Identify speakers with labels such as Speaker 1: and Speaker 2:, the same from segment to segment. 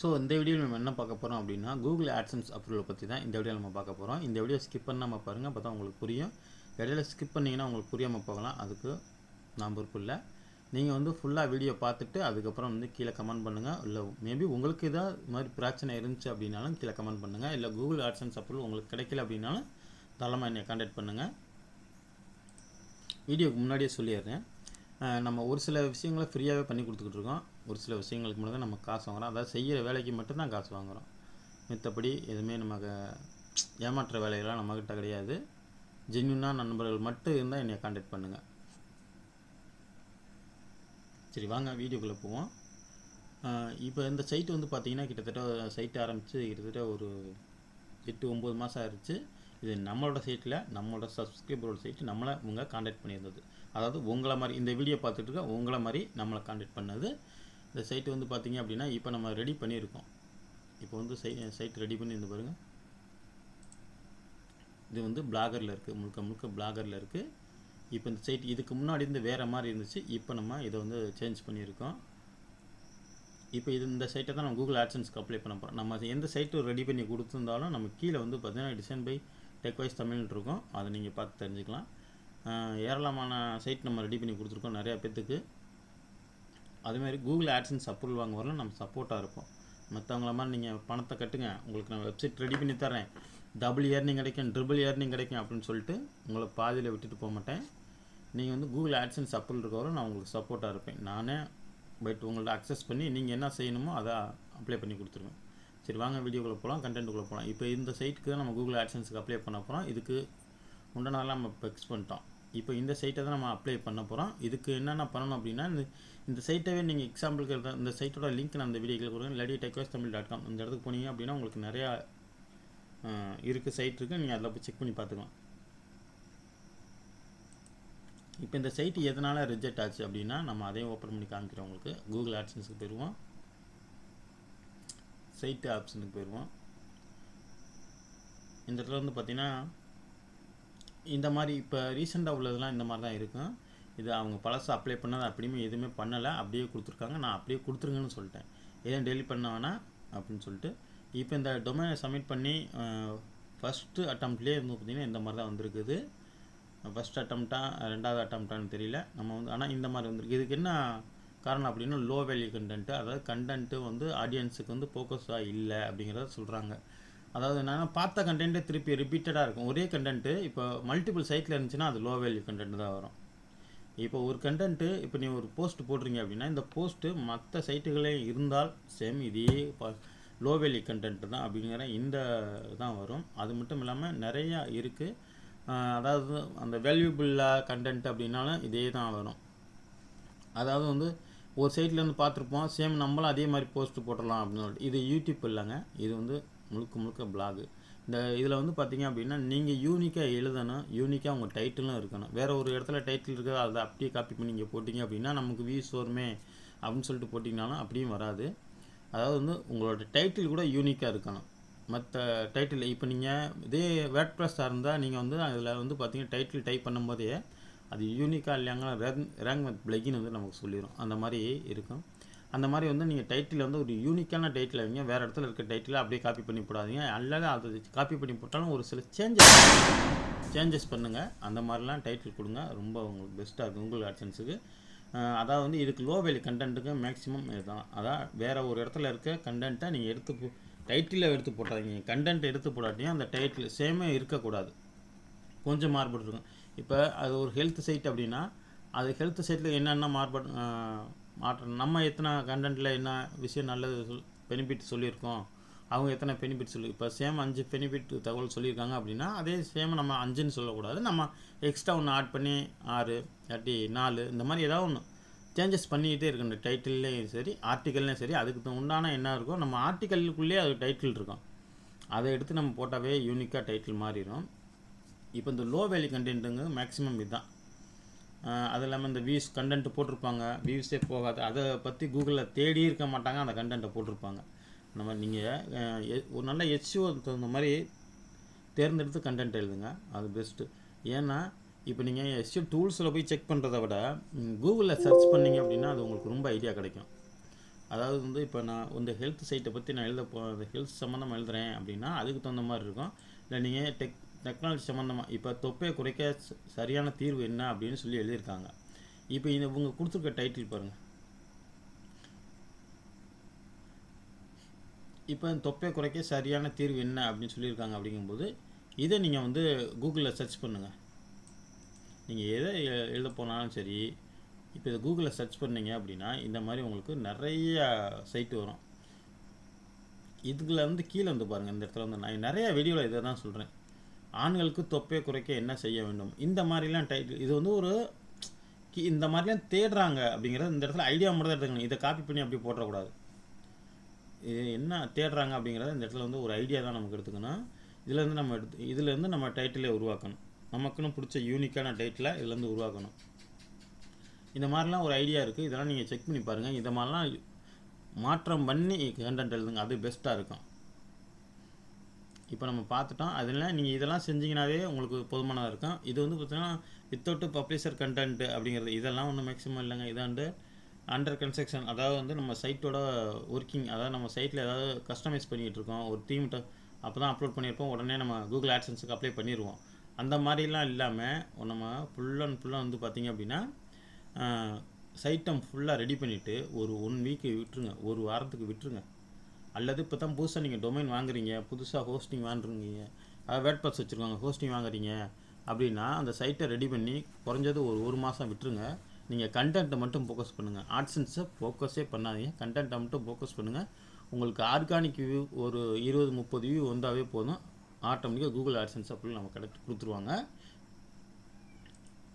Speaker 1: So இந்த வீடியோவில் நம்ம என்ன பார்க்க போகிறோம் அப்படின்னா கூகுள் ஆட்சன்ஸ் அப்ரூவல் பற்றி தான் இந்த வீடியோ நம்ம பார்க்க போகிறோம் இந்த வீடியோ ஸ்கிப் பண்ணாமல் பாருங்கள் அப்போ தான் உங்களுக்கு புரியும். இடையில ஸ்கிப் பண்ணிங்கன்னா உங்களுக்கு புரியாமல் போகலாம். அதுக்கு நான் பொறுப்பு இல்லை. நீங்கள் வந்து ஃபுல்லாக வீடியோ பார்த்துட்டு அதுக்கப்புறம் வந்து கீழே கமெண்ட் பண்ணுங்கள் இல்லை மேபி உங்களுக்கு இதாக இது மாதிரி பிரச்சனை இருந்துச்சு அப்படின்னாலும் கீழே கமெண்ட் பண்ணுங்கள் இல்லை கூகுள் ஆட்சன்ஸ் அப்ரூவல் உங்களுக்கு கிடைக்கல அப்படின்னாலும் தாராளமாக என்னை கான்டாக்ட் பண்ணுங்கள் வீடியோக்கு முன்னாடியே சொல்லிடுறேன். நம்ம ஒரு சில விஷயங்களை ஃப்ரீயாகவே பண்ணி கொடுத்துக்கிட்டு இருக்கோம். ஒரு சில விஷயங்களுக்கு மட்டும் தான் நம்ம காசு வாங்குறோம். அதாவது செய்கிற வேலைக்கு மட்டும்தான் காசு வாங்குறோம். மித்தபடி எதுவுமே நமக்கு ஏமாற்ற வேலைகள்லாம் நம்மக்கிட்ட கிடையாது. ஜென்யூனாக நண்பர்கள் மட்டும் இருந்தால் என்னை கான்டாக்ட் பண்ணுங்கள் சரி வாங்க வீடியோக்குள்ளே போவோம். இப்போ இந்த சைட்டு வந்து பார்த்திங்கன்னா கிட்டத்தட்ட சைட் ஆரம்பித்து கிட்டத்தட்ட ஒரு எட்டு ஒம்பது மாதம் ஆயிடுச்சு இது நம்மளோட சைட்டில் நம்மளோட சப்ஸ்கிரைபரோட சைட்டு நம்மளை உங்க காண்டாக்ட் பண்ணியிருந்தது. அதாவது உங்களை மாதிரி இந்த வீடியோ பார்த்துட்டு இருக்க உங்களை மாதிரி நம்மளை காண்டாக்ட் பண்ணது. இந்த சைட்டு வந்து பார்த்திங்க அப்படின்னா இப்போ நம்ம ரெடி பண்ணியிருக்கோம். இப்போ வந்து சை சைட் ரெடி பண்ணி இருந்து பாருங்கள் இது வந்து பிளாகரில் இருக்குது முழுக்க முழுக்க பிளாகரில் இருக்குது இப்போ இந்த சைட் இதுக்கு முன்னாடி இருந்து வேறு மாதிரி இருந்துச்சு. இப்போ நம்ம இதை வந்து சேஞ்ச் பண்ணியிருக்கோம். இப்போ இது இந்த சைட்டை தான் நம்ம கூகுள் ஆட்சன்ஸ்க்கு அப்ளை பண்ண போகிறோம் நம்ம எந்த சைட்டு ரெடி பண்ணி கொடுத்துருந்தாலும் நம்ம கீழே வந்து பார்த்தீங்கன்னா டிசைன் பை டெக்வைஸ் தமிழ்னு இருக்கும். அதை நீங்கள் பார்த்து தெரிஞ்சுக்கலாம். ஏராளமான சைட் நம்ம ரெடி பண்ணி கொடுத்துருக்கோம் நிறையா பேர்த்துக்கு அதுமாதிரி கூகுள் ஆட்ஸின் அப்ரூவல் வாங்க வரலாம் நம்ம சப்போர்ட்டாக இருப்போம். மற்றவங்கள மாதிரி நீங்கள் பணத்தை கட்டுங்க. உங்களுக்கு நான் வெப்சைட் ரெடி பண்ணி தரேன் டபுள் இயர்னிங் கிடைக்கும் ட்ரிபிள் இயர்னிங் கிடைக்கும் அப்படின்னு சொல்லிட்டு உங்களை பாதியில் விட்டுட்டு போக மாட்டேன். நீங்கள் வந்து கூகுள் ஆட்ஸின் அப்ரூவல் இருக்கவரை நான் உங்களுக்கு சப்போர்ட்டாக இருப்பேன். நானே பட் உங்கள்ட்ட அக்சஸ் பண்ணி நீங்கள் என்ன செய்யணுமோ அதை அப்ளை பண்ணி கொடுத்துருவேன். சரி வாங்க வீடியோக்குள்ளே போகலாம் கண்டென்ட்டுக்குள்ளே போகலாம் இப்போ இந்த சைட்டுக்கு தான் நம்ம கூகுள் ஆட்ஸன்ஸுக்கு அப்ளை பண்ண போகிறோம் இதுக்கு உண்டானதெல்லாம் நம்ம ஃபிக்ஸ் பண்ணிட்டோம். இப்போ இந்த சைட்டை தான் நம்ம அப்ளை பண்ண போகிறோம் இதுக்கு என்னென்ன பண்ணணும் அப்படின்னா இந்த இந்த சைட்டவே நீங்கள் எக்ஸாம்பிளுக்கு இருக்கிற இந்த சைட்டோட லிங்க் நான் அந்த வீடியோக்கில் கொடுக்குறேன். இல்லாட்டி டெக்வாஸ் தமிழ் டாட் காம் இந்த இடத்துக்கு போனீங்க அப்படின்னா உங்களுக்கு நிறையா இருக்குது சைட் இருக்குது நீங்கள் அதில் போய் செக் பண்ணி பார்த்துக்கலாம். இப்போ இந்த சைட் எதனால் ரிஜெக்ட் ஆச்சு அப்படின்னா நம்ம அதையும் ஓப்பன் பண்ணி காமிக்கிறோம் உங்களுக்கு. கூகுள் ஆப்ஷன்ஸுக்கு போயிடுவோம். சைட்டு ஆப்ஷனுக்கு போயிடுவோம். இந்த இடத்துல வந்து பார்த்திங்கன்னா இந்த மாதிரி இப்போ ரீசெண்டாக உள்ளதெல்லாம் இந்த மாதிரி தான் இருக்கும் இது அவங்க பழசு அப்ளை பண்ணது அப்படியுமே எதுவுமே பண்ணலை. அப்படியே கொடுத்துருக்காங்க. நான் அப்படியே கொடுத்துருங்கன்னு சொல்லிட்டேன். எதுவும் டெலிட் பண்ண வேணாம் அப்படின்னு சொல்லிட்டு இப்போ இந்த டொமைனை சப்மிட் பண்ணி ஃபஸ்ட்டு அட்டம்ப்ட்லேயே இருந்து பார்த்தீங்கன்னா இந்த மாதிரி தான் வந்திருக்குது. ஃபஸ்ட் அட்டம்ப்டா ரெண்டாவது அட்டம்ப்டான்னு தெரியல. நம்ம வந்து ஆனால் இந்த மாதிரி வந்திருக்கு. இதுக்கு என்ன காரணம் அப்படின்னா லோ வேல்யூ கண்டென்ட்டு அதாவது கண்டென்ட்டு வந்து ஆடியன்ஸுக்கு வந்து ஃபோக்கஸாக இல்லை அப்படிங்கிறத சொல்கிறாங்க அதாவது என்னென்னா பார்த்த கண்டென்ட்டே திருப்பி ரிப்பீட்டடாக இருக்கும். ஒரே கண்டென்ட்டு இப்போ மல்டிபிள் சைட்டில் இருந்துச்சுன்னா அது லோ வேல்யூ கண்டென்ட் தான் வரும். இப்போ ஒரு கண்டென்ட்டு இப்போ நீ ஒரு போஸ்ட் போடுறீங்க அப்படின்னா இந்த போஸ்ட்டு மற்ற சைட்டுகளே இருந்தால் சேம் இதே லோ வேல்யூ கண்டென்ட் தான் அப்படிங்கிற இந்த தான் வரும். அது மட்டும் இல்லாமல் நிறையா இருக்குது அதாவது அந்த வேல்யூபிளாக கண்டென்ட் அப்படின்னாலும் இதே தான் வரும். அதாவது வந்து ஒரு சைட்டில் வந்து பார்த்துருப்போம் சேம் நம்மளும் அதே மாதிரி போஸ்ட் போட்டுடலாம் அப்படின்னு சொல்லிட்டு. இது யூடியூப் இல்லைங்க. இது வந்து முழுக்க முழுக்க பிளாகு இந்த இதில் வந்து பார்த்தீங்க அப்படின்னா நீங்கள் யூனிக்காக எழுதணும் யூனிக்காக உங்கள் டைட்டிலும் இருக்கணும். வேறு ஒரு இடத்துல டைட்டில் இருக்குது அதை அப்படியே காப்பி பண்ணி நீங்கள் போட்டிங்க அப்படின்னா நமக்கு வியூஸ் வருமே அப்படின்னு சொல்லிட்டு போட்டிங்கனாலும் அப்படியும் வராது. அதாவது வந்து உங்களோட டைட்டில் கூட யூனிக்காக இருக்கணும். மற்ற டைட்டில் இப்போ நீங்கள் இதே வேர்ட் ப்ரெஸ்ஸாக இருந்தால் நீங்கள் வந்து அதில் வந்து பார்த்தீங்கன்னா டைட்டில் டைப் பண்ணும்போதே அது யூனிக்காக இல்லையாங்க ரேங்க் ரேங்க் வித் பிளகின் வந்து நமக்கு சொல்லிடும் அந்த மாதிரி இருக்கும். அந்த மாதிரி வந்து நீங்கள் டைட்டில் வந்து ஒரு யூனிக்கான டைட்டில் வைங்க. வேறு இடத்துல இருக்க டைட்டில் அப்படியே காப்பி பண்ணி போடாதீங்க. அல்லது அது காப்பி பண்ணி போட்டாலும் ஒரு சில சேஞ்சஸ் சேஞ்சஸ் பண்ணுங்கள் அந்த மாதிரிலாம் டைட்டில் கொடுங்க. ரொம்ப உங்களுக்கு பெஸ்ட்டாக இருக்கும். கூகுள் ஆட்சன்ஸுக்கு அதாவது வந்து இதுக்கு லோ வேல்யூ கண்டென்ட்டுக்கு மேக்ஸிமம் இதுதான். அதான் வேறு ஒரு இடத்துல இருக்க கண்டென்ட்டை நீங்கள் எடுத்து டைட்டிலில் எடுத்து போட்டாதீங்க கண்டென்ட் எடுத்து போடாட்டியும் அந்த டைட்டில் சேமே இருக்கக்கூடாது. கொஞ்சம் மாறுபட்டுருக்கும் இப்போ அது ஒரு ஹெல்த் சைட் அப்படின்னா அது ஹெல்த் சைட்டில் என்னென்ன மாறுபடு மாற்றம் நம்ம எத்தனை கண்டென்ட்டில் என்ன விஷயம் நல்லது சொல் பெனிஃபிட் சொல்லியிருக்கோம் அவங்க எத்தனை பெனிஃபிட் சொல்லி இப்போ சேம் அஞ்சு பெனிஃபிட் தகவல் சொல்லியிருக்காங்க அப்படின்னா அதே சேம் நம்ம அஞ்சுன்னு சொல்லக்கூடாது. நம்ம எக்ஸ்ட்ரா ஒன்று ஆட் பண்ணி ஆறு இல்லாட்டி நாலு இந்த மாதிரி ஏதாவது ஒன்று சேஞ்சஸ் பண்ணிக்கிட்டே இருக்கணும். இந்த டைட்டில்லையும் சரி ஆர்டிக்கல்லையும் சரி அதுக்கு உண்டான என்ன இருக்கோ நம்ம ஆர்டிக்கலுக்குள்ளேயே அது டைட்டில் இருக்கும். அதை எடுத்து நம்ம போட்டாவே யூனிக்காக டைட்டில் மாறிடும். இப்போ இந்த லோ வேல்யூ கண்டென்ட்டுங்க மேக்ஸிமம் இதுதான். அது இல்லாமல் இந்த வியூஸ் கண்டென்ட் போட்டிருப்பாங்க. வியூஸே போகாது. அதை பற்றி கூகுளில் தேடி இருக்க மாட்டாங்க அந்த கண்டென்ட்டை போட்டிருப்பாங்க. நம்ம நீங்கள் ஒரு நல்ல எச்ஓ தகுந்த மாதிரி தேர்ந்தெடுத்து கண்டென்ட் எழுதுங்க. அது பெஸ்ட்டு ஏன்னா இப்போ நீங்கள் எஸ்யூ டூல்ஸில் போய் செக் பண்ணுறத விட கூகுளில் சர்ச் பண்ணீங்க அப்படின்னா அது உங்களுக்கு ரொம்ப ஐடியா கிடைக்கும். அதாவது வந்து இப்போ நான் இந்த ஹெல்த் சைட்டை பற்றி நான் எழுத போ ஹெல்த் சம்மந்தமாக எழுதுகிறேன் அப்படின்னா அதுக்கு தகுந்த மாதிரி இருக்கும். இல்லை நீங்கள் டெக் டெக்னாலஜி சம்மந்தமாக இப்போ தொப்பையை குறைக்க சரியான தீர்வு என்ன அப்படின்னு சொல்லி எழுதியிருக்காங்க. இப்போ இந்த இவங்க கொடுத்துருக்க டைட்டில் பாருங்கள் இப்போ தொப்பையை குறைக்க சரியான தீர்வு என்ன அப்படின்னு சொல்லியிருக்காங்க அப்படிங்கும்போது இதை நீங்கள் வந்து கூகுளில் சர்ச் பண்ணுங்கள் நீங்கள் எதை எழுத போனாலும் சரி இப்போ இதை கூகுளில் சர்ச் பண்ணீங்க அப்படின்னா இந்த மாதிரி உங்களுக்கு நிறைய சைட்டு வரும். இதுக்குள்ள வந்து கீழே வந்து பாருங்கள் இந்த இடத்துல வந்து நான் நிறையா வீடியோவில் இதை தான் சொல்கிறேன் ஆண்களுக்கு தொப்பையை குறைக்க என்ன செய்ய வேண்டும்? இந்த மாதிரிலாம் டைட்டில் இது வந்து ஒரு கி- இந்த மாதிரிலாம் தேடுறாங்க அப்படிங்கிறது இந்த இடத்துல ஐடியா மட்டும் தான் எடுத்துக்கணும். இதை காப்பி பண்ணி அப்படி போடக்கூடாது இது என்ன தேடுறாங்க அப்படிங்கிறத இந்த இடத்துல வந்து ஒரு ஐடியா தான் நமக்கு எடுத்துக்கணும். இதுலேருந்து நம்ம எடுத்து இதுலேருந்து நம்ம டைட்டிலே உருவாக்கணும். நமக்குன்னு பிடிச்ச யூனிக்கான டைட்டிலை இதுலேருந்து உருவாக்கணும். இந்த மாதிரிலாம் ஒரு ஐடியா இருக்குது இதெல்லாம் நீங்கள் செக் பண்ணி பாருங்கள் இதை மாதிரிலாம் மாற்றம் பண்ணி கண்டென்ட் எழுதுங்க. அது பெஸ்ட்டாக இருக்கும். இப்போ நம்ம பார்த்துட்டோம். அதில் நீங்கள் இதெல்லாம் செஞ்சிங்கனாவே உங்களுக்கு போதுமானதாக இருக்கும். இது வந்து பார்த்தீங்கன்னா வித்தவுட் பப்ளிஷர் கண்டென்ட் அப்படிங்கிறது இதெல்லாம் ஒன்றும் மேக்ஸிமம் இல்லைங்க. இதாண்டு அண்டர் கன்ஸ்ட்ரக்ஷன் அதாவது வந்து நம்ம சைட்டோட ஒர்க்கிங் அதாவது நம்ம சைட்டில் ஏதாவது கஸ்டமைஸ் பண்ணிகிட்டு இருக்கோம். ஒரு தீம்கிட்ட அப்போ தான் அப்லோட் பண்ணியிருப்போம். உடனே நம்ம கூகுள் ஆட்சன்ஸுக்கு அப்ளை பண்ணிடுவோம் அந்த மாதிரிலாம் இல்லாமல் நம்ம ஃபுல் அண்ட் ஃபுல்லாக வந்து பார்த்தீங்க அப்படின்னா சைட்டம் ஃபுல்லாக ரெடி பண்ணிவிட்டு ஒரு ஒன் வீக்கு விட்டுருங்க. ஒரு வாரத்துக்கு விட்டுருங்க. அல்லது இப்போ தான் புதுசாக நீங்கள் டொமைன் வாங்குறீங்க புதுசாக ஹோஸ்டிங் வாங்குறீங்க அதாவது வேட்பாஸ் வச்சுருக்காங்க ஹோஸ்டிங் வாங்குறீங்க அப்படின்னா அந்த சைட்டை ரெடி பண்ணி குறைஞ்சது ஒரு ஒரு மாதம் விட்டுருங்க. நீங்கள் கண்டென்ட்டை மட்டும் ஃபோக்கஸ் பண்ணுங்கள் ஆட்ஸன்ஸை ஃபோக்கஸே பண்ணாதீங்க. கண்டென்ட்டை மட்டும் ஃபோக்கஸ் பண்ணுங்கள் உங்களுக்கு ஆர்கானிக் வியூ ஒரு இருபது முப்பது வியூ வந்தாவே போதும். ஆட்டோமேட்டிக்காக கூகுள் ஆட்ஸன்ஸ் அப்படி நம்ம கரெக்ட் கொடுத்துருவாங்க.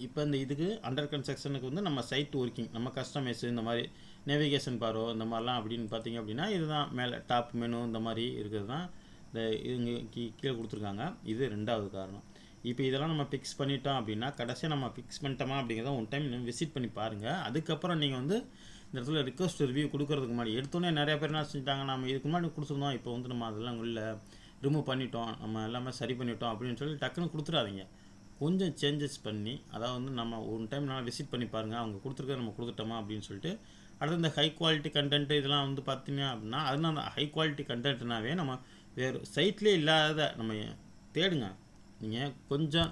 Speaker 1: இப்போ இந்த இதுக்கு அண்டர் கன்ஸ்ட்ரக்ஷனுக்கு வந்து நம்ம சைட் ஒர்க்கிங் நம்ம கஸ்டமைஸ் இந்த மாதிரி நேவிகேஷன் பாரோ இந்த மாதிரிலாம் அப்படின்னு பார்த்தீங்க அப்படின்னா இதுதான் மேலே டாப் மெனு இந்த மாதிரி இருக்கிறது தான். இந்த இவங்க கீ- கீழே கொடுத்துருக்காங்க. இது ரெண்டாவது காரணம். இப்போ இதெல்லாம் நம்ம ஃபிக்ஸ் பண்ணிட்டோம் அப்படின்னா கடைசியாக நம்ம ஃபிக்ஸ் பண்ணிட்டோமா அப்படிங்கிறத ஒன் டைம் விசிட் பண்ணி பாருங்கள் அதுக்கப்புறம் நீங்கள் வந்து இந்த இடத்துல ரிக்வஸ்ட் ரிவ்யூ கொடுக்கறதுக்கு முன்னாடி எடுத்தோன்னே நிறைய பேர் என்ன செஞ்சிட்டாங்க நம்ம இதுக்கு முன்னாடி கொடுத்துருந்தோம் இப்போ வந்து நம்ம அதெல்லாம் இல்லை ரிமூவ் பண்ணிட்டோம் நம்ம எல்லாமே சரி பண்ணிட்டோம் அப்படின்னு சொல்லி டக்குன்னு கொடுத்துடாதீங்க கொஞ்சம் சேஞ்சஸ் பண்ணி அதாவது வந்து நம்ம ஒன் டைம் நல்லா விசிட் பண்ணி பாருங்கள் அவங்க கொடுத்துருக்க நம்ம கொடுத்துட்டோமா அப்படின்னு சொல்லிட்டு அடுத்து இந்த ஹை குவாலிட்டி கண்டென்ட் இதெல்லாம் வந்து பார்த்தீங்க அப்படின்னா அதனால் அந்த ஹை குவாலிட்டி கண்டென்ட்னாவே நம்ம வேறு சைட்லேயே இல்லாத நம்ம தேடுங்க. நீங்கள் கொஞ்சம்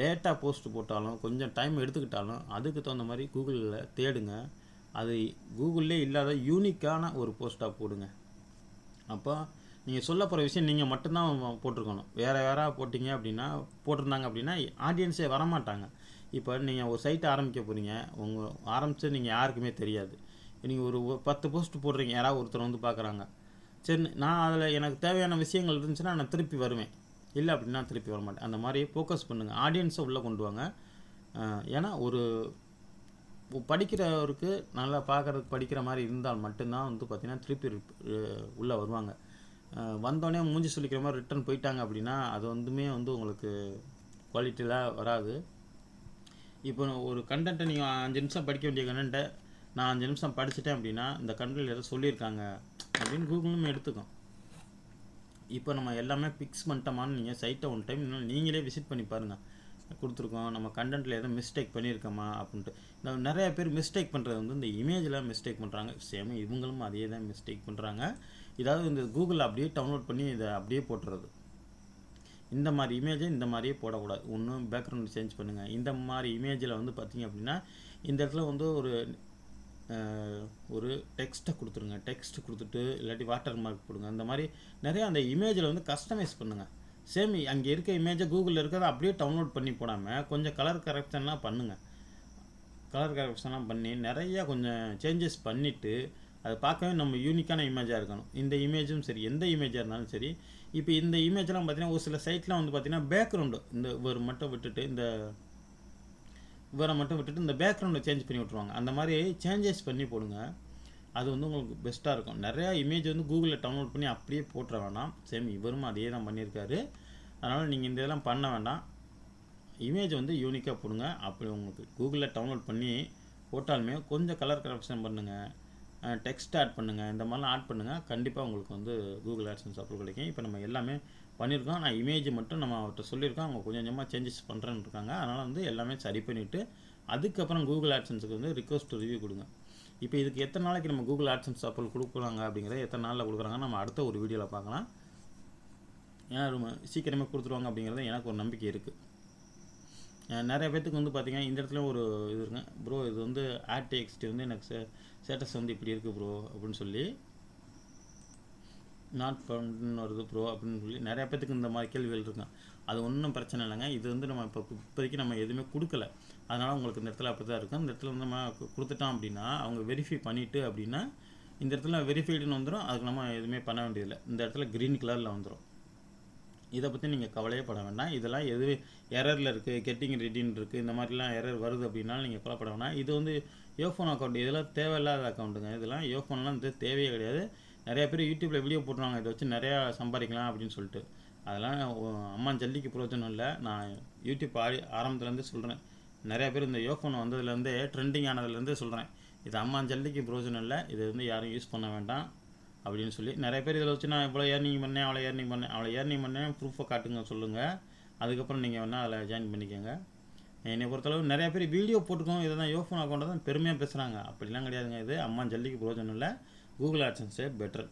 Speaker 1: லேட்டாக போஸ்ட் போட்டாலும் கொஞ்சம் டைம் எடுத்துக்கிட்டாலும் அதுக்கு தகுந்த மாதிரி கூகுளில் தேடுங்க. அது கூகுள்லே இல்லாத யூனிக்கான ஒரு போஸ்ட்டாக போடுங்க. அப்போ நீங்கள் சொல்ல போகிற விஷயம் நீங்கள் மட்டும்தான் போட்டிருக்கணும். வேறு யாராவது போட்டிங்க அப்படின்னா போட்டிருந்தாங்க அப்படின்னா ஆடியன்ஸே வரமாட்டாங்க. இப்போ நீங்கள் ஒரு சைட்டை ஆரம்பிக்க போகிறீங்க உங்கள் ஆரம்பித்து நீங்கள் யாருக்குமே தெரியாது. நீங்கள் ஒரு பத்து போஸ்ட் போடுறீங்க யாராவது ஒருத்தர் வந்து பார்க்குறாங்க சரி நான் அதில் எனக்கு தேவையான விஷயங்கள் இருந்துச்சுன்னா நான் திருப்பி வருவேன். இல்லை அப்படின்னா திருப்பி வர மாட்டேன் அந்த மாதிரி ஃபோக்கஸ் பண்ணுங்கள் ஆடியன்ஸை உள்ளே கொண்டு வாங்க. ஏன்னா ஒரு படிக்கிறவருக்கு நல்லா பார்க்குறதுக்கு படிக்கிற மாதிரி இருந்தால் மட்டும்தான் வந்து பார்த்திங்கன்னா திருப்பி உள்ளே வருவாங்க. வந்தோடனே மூஞ்சி சொல்லிக்கிற மாதிரி ரிட்டர்ன் போயிட்டாங்க அப்படின்னா அது வந்துமே வந்து உங்களுக்கு குவாலிட்டியில் வராது. இப்போ ஒரு கண்டென்ட்டை நீங்கள் அஞ்சு நிமிஷம் படிக்க வேண்டிய கண்டென்ட்டை நான் அஞ்சு நிமிஷம் படிச்சிட்டேன் அப்படின்னா இந்த கண்ட்ரியில் எதாவது சொல்லியிருக்காங்க அப்படின்னு கூகுளும் எடுத்துக்கும். இப்போ நம்ம எல்லாமே ஃபிக்ஸ் பண்ணிட்டோமான்னு நீங்கள் சைட்டை ஒன் டைம் நீங்களே விசிட் பண்ணி பாருங்கள் கொடுத்துருக்கோம் நம்ம கண்டென்ட்டில் எதுவும் மிஸ்டேக் பண்ணியிருக்கோமா அப்படின்ட்டு. இந்த நிறைய பேர் மிஸ்டேக் பண்ணுறது வந்து இந்த இமேஜில் மிஸ்டேக் பண்ணுறாங்க சேம் இவங்களும் அதே தான் மிஸ்டேக் பண்ணுறாங்க இதாவது இந்த கூகுளில் அப்படியே டவுன்லோட் பண்ணி இதை அப்படியே போட்டுறது. இந்த மாதிரி இமேஜை இந்த மாதிரியே போடக்கூடாது. ஒன்றும் பேக்ரவுண்ட் சேஞ்ச் பண்ணுங்கள் இந்த மாதிரி இமேஜில் வந்து பார்த்தீங்க அப்படின்னா இந்த இடத்துல வந்து ஒரு ஒரு டெக்ஸ்ட்டை கொடுத்துருங்க. டெக்ஸ்ட் கொடுத்துட்டு இல்லாட்டி வாட்டர் மார்க் கொடுங்க. அந்த மாதிரி நிறைய அந்த இமேஜில் வந்து கஸ்டமைஸ் பண்ணுங்கள் சேம் அங்கே இருக்க இமேஜை கூகுளில் இருக்கிறத அப்படியே டவுன்லோட் பண்ணி போடாமல் கொஞ்சம் கலர் கரெக்ஷன்லாம் பண்ணுங்கள் கலர் கரெக்ஷன்லாம் பண்ணி நிறையா கொஞ்சம் சேஞ்சஸ் பண்ணிவிட்டு அதை பார்க்கவே நம்ம யூனிக்கான இமேஜாக இருக்கணும். இந்த இமேஜும் சரி எந்த இமேஜாக இருந்தாலும் சரி. இப்போ இந்த இமேஜ்லாம் பார்த்தீங்கன்னா ஒரு சில சைட்லாம் வந்து பார்த்திங்கன்னா பேக்ரவுண்டு இந்த ஒரு மட்டும் விட்டுட்டு இந்த இவரை மட்டும் விட்டுட்டு இந்த பேக்ரவுண்டை சேஞ்ச் பண்ணி விட்ருவாங்க அந்த மாதிரி சேஞ்சஸ் பண்ணி போடுங்க. அது வந்து உங்களுக்கு பெஸ்ட்டாக இருக்கும். நிறையா இமேஜ் வந்து கூகுளில் டவுன்லோட் பண்ணி அப்படியே போட்டுற வேண்டாம் சேம் இவரும் அதே தான் பண்ணியிருக்காரு. அதனால் நீங்கள் இந்த இதெல்லாம் பண்ண வேண்டாம் இமேஜ் வந்து யூனிக்காக போடுங்க. அப்படி உங்களுக்கு கூகுளில் டவுன்லோட் பண்ணி போட்டாலுமே கொஞ்சம் கலர் கரெக்ஷன் பண்ணுங்கள் டெக்ஸ்ட் ஆட் பண்ணுங்கள் இந்த மாதிரிலாம் ஆட் பண்ணுங்கள் கண்டிப்பாக உங்களுக்கு வந்து கூகுள் ஆட்சன்ஸ் அப்ரூவ் கிடைக்கும். இப்போ நம்ம எல்லாமே பண்ணியிருக்கோம். நான் இமேஜ் மட்டும் நம்ம அவர்கிட்ட சொல்லியிருக்கோம். அவங்க கொஞ்சம் கொஞ்சமாக சேஞ்சஸ் பண்ணுறேன்னு இருக்காங்க. அதனால் வந்து எல்லாமே சரி பண்ணிவிட்டு அதுக்கப்புறம் கூகுள் ஆட்சன்ஸுக்கு வந்து ரிக்வஸ்ட் ரிவ்யூ கொடுங்க. இப்போ இதுக்கு எத்தனை நாளைக்கு நம்ம கூகுள் ஆட்சன்ஸ் அப்போ கொடுக்குறாங்க அப்படிங்கிறத எத்தனை நாளில் கொடுக்குறாங்க நம்ம அடுத்த ஒரு வீடியோவில் பார்க்கலாம். ஏன்னா ரொம்ப சீக்கிரமே கொடுத்துருவாங்க அப்படிங்கிறது எனக்கு ஒரு நம்பிக்கை இருக்குது நிறைய பேர்த்துக்கு வந்து பார்த்தீங்கன்னா இந்த இடத்துல ஒரு இது இருக்குங்க ப்ரோ இது வந்து ஆட் டெக்ஸ்ட் வந்து எனக்கு ஸ்டேட்டஸ் வந்து இப்படி இருக்குது ப்ரோ அப்படின்னு சொல்லி நாட் ஃபவுண்ட்னு வருது ப்ரோ அப்படின்னு சொல்லி நிறைய பேத்துக்கு இந்த மாதிரி கேள்விகள் இருக்கும் அது ஒன்றும் பிரச்சனை இல்லைங்க. இது வந்து நம்ம இப்போ இப்போதைக்கு நம்ம எதுவுமே கொடுக்கல. அதனால் உங்களுக்கு இந்த இடத்துல அப்படி தான் இருக்கும் இந்த இடத்துல வந்து நம்ம கொடுத்துட்டோம் அப்படின்னா அவங்க வெரிஃபை பண்ணிவிட்டு அப்படின்னா இந்த இடத்துல வெரிஃபைடுன்னு வந்துடும் அதுக்கு நம்ம எதுவுமே பண்ண வேண்டியதில்லை. இந்த இடத்துல க்ரீன் கலரில் வந்துடும் இதை பற்றி நீங்கள் கவலையே பட வேண்டாம். இதெல்லாம் எது எரரில் இருக்குது கெட்டிங் ரெடின்னு இருக்குது இந்த மாதிரிலாம் எரர் வருது அப்படின்னா நீங்கள் கவலைப்பட வேண்டாம். இது வந்து யோஃபோன் அக்கௌண்ட் இதெல்லாம் தேவையில்லாத அக்கௌண்ட்டுங்க இதெல்லாம் யோஃபோன்லாம் வந்து தேவையே கிடையாது. நிறைய பேர் யூடியூப்பில் வீடியோ போட்டுருவாங்க இதை வச்சு நிறையா சம்பாதிக்கலாம் அப்படின்னு சொல்லிட்டு. அதெல்லாம் அம்மா ஜல்லிக்கு பிரயோஜனம் இல்லை. நான் யூடியூப் ஆடி ஆரம்பத்துலேருந்து சொல்கிறேன் நிறையா பேர் இந்த யோஃபோன் வந்ததுலேருந்தே ட்ரெண்டிங் ஆனதுலேருந்தே சொல்கிறேன் இது அம்மா ஜல்லிக்கு பிரயோஜனம் இல்லை. இது வந்து யாரும் யூஸ் பண்ண வேண்டாம் அப்படின்னு சொல்லி. நிறைய பேர் இதில் வச்சு நான் இவ்வளோ ஏர்னிங் பண்ணேன் அவ்வளோ ஏர்னிங் பண்ணேன் அவ்வளோ ஏர்னிங் பண்ணேன் ப்ரூஃபை காட்டுங்க சொல்லுங்கள் அதுக்கப்புறம் நீங்கள் வேணால் அதில் ஜாயின் பண்ணிக்கோங்க. என்னை பொறுத்தளவு நிறைய பேர் வீடியோ போட்டுக்கோங்க இதை தான் யோஃபோன் அக்கௌண்ட்டை தான் பெருமையாக பேசுகிறாங்க அப்படிலாம் கிடையாதுங்க இது. அம்மா ஜல்லிக்கு பிரயோஜனம் இல்லை. Google ஆட்சன்ஸே better